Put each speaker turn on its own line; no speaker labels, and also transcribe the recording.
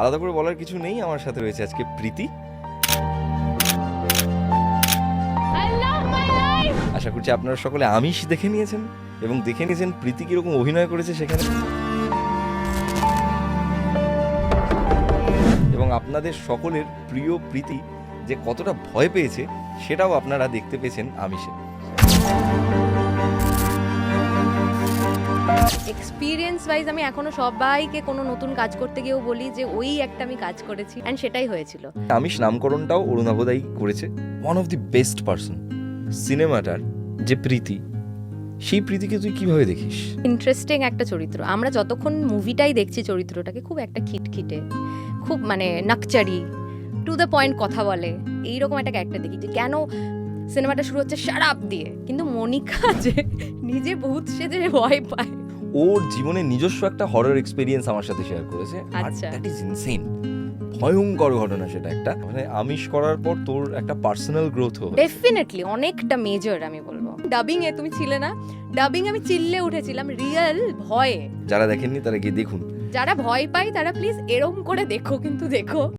আলাদা করে বলার কিছু নেই আমার সাথে রয়েছে আজকে প্রীতি। আশা করছি আপনারা সকলে আমিষ দেখে নিয়েছেন এবং দেখে নিয়েছেন প্রীতি কীরকম অভিনয় করেছে সেখানে। এবং আপনাদের সকলের প্রিয় প্রীতি যে কতটা ভয় পেয়েছে সেটাও আপনারা দেখতে পেয়েছেন আমিষে।
এক্সপিরিয়েন্স ওয়াইজ আমি এখনও সবাইকে কোনো নতুন কাজ করতে গিয়েও বলি যে ওই একটা আমি কাজ করেছি অ্যান্ড সেটাই হয়েছিল।
আমিষ নামকরণটাও অরুণাবদাই করেছে। One of the best person সিনেমাটার যে প্রীতি সেই প্রীতিকে তুই কীভাবে দেখিস?
ইন্টারেস্টিং একটা চরিত্র। আমরা যতক্ষণ মুভিটাই দেখছি চরিত্রটাকে খুব একটা খিটখিটে খুব মানে নাকচারি টু দ্য পয়েন্ট কথা বলে এইরকম একটা ক্যারেক্টার দেখি যে কেন সিনেমাটা শুরু হচ্ছে শারাপ দিয়ে। কিন্তু মনিকা যে নিজে ভূত সেজে ভয় পায়।
ওর জীবনে নিজস্ব একটা হরর এক্সপিরিয়েন্স আমার সাথে শেয়ার করেছে। দ্যাট ইজ ইনসেন ভয়ঙ্কর ঘটনা সেটা একটা। মানে আমিষ করার পর তোর একটা পার্সোনাল গ্রোথ হবে
ডেফিনেটলি অনেকটা মেজর আমি বলব। ডাবিং এ তুমি ছিলে না? ডাবিং আমি চিল্লে উঠেছিলাম রিয়েল ভয়ে।
যারা দেখেননি তারা গিয়ে দেখুন।
যারা ভয় পায় তারা প্লিজ এরম করে দেখো কিন্তু দেখো।